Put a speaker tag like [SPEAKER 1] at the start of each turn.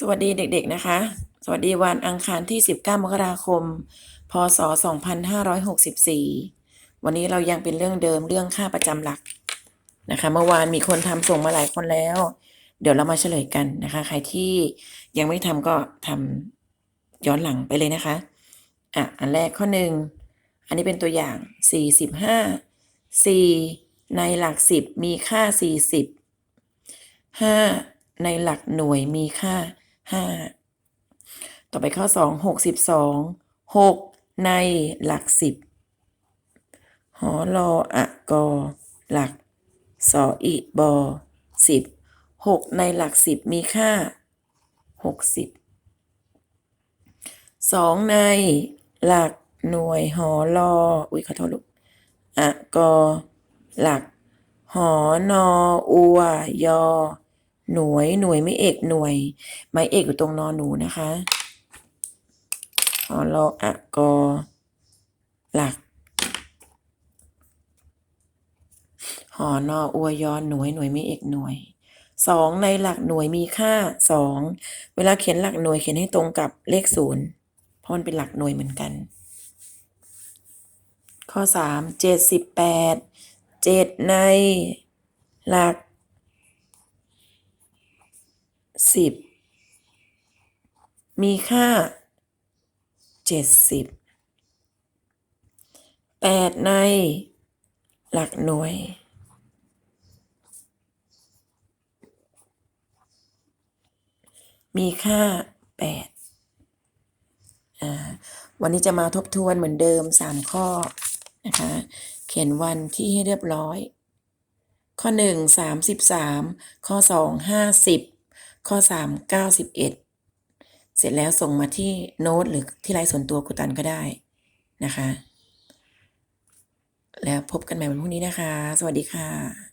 [SPEAKER 1] สวัสดีเด็กๆนะคะ สวัสดีวันอังคารที่ 19 มกราคม พศ 2564 วันนี้เรายังเป็นเรื่องเดิมเรื่องค่าประจำหลักนะคะ เมื่อวานมีคนทำส่งมาหลายคนแล้ว เดี๋ยวเรามาเฉลยกันนะคะ ใครที่ยังไม่ทำก็ทำย้อนหลังไปเลยนะคะ อะ อันแรกข้อหนึ่ง อันนี้เป็นตัวอย่าง 45 4 ในหลัก 10 มีค่า 40 5ในหลักหน่วยมีค่า 5ต่อไปข้อ2 62 6ในหลัก10หอรออะกอหลักสออิบอ10 6ในหลัก10มีค่า60 2ในหลักหน่วยหอรออุ๊ยขอโทษลูกอะกอหลักหอนออัวยอ หน่วยหน่วยไม่เอกหน่วย ไม้เอกอยู่ตรงนอนหนูนะคะหอรออะกอหลัก หอนออัวยอนหน่วยหน่วยไม่เอกหน่วยสองในหลักหน่วยมีค่าสองเวลาเขียนหลักหน่วยเขียนให้ตรงกับเลขศูนย์เพราะมันเป็นหลักหน่วยเหมือนกัน ข้อสามเจ็ดสิบแปดเจ็ดในหลัก สิบมีค่าเจ็ดสิบแปดในหลักหน่วยมีค่าแปดอ่าวันนี้จะมาทบทวนเหมือนเดิมสามข้อนะคะ เขียนวันที่ให้เรียบร้อย ข้อหนึ่งสามสิบสามข้อสองห้าสิบ ข้อสามเก้าสิบเอ็ดเสร็จแล้วส่งมาที่โน้ตหรือที่ไลน์ส่วนตัวครูตันก็ได้นะคะ แล้วพบกันใหม่วันพรุ่งนี้นะคะ สวัสดีค่ะ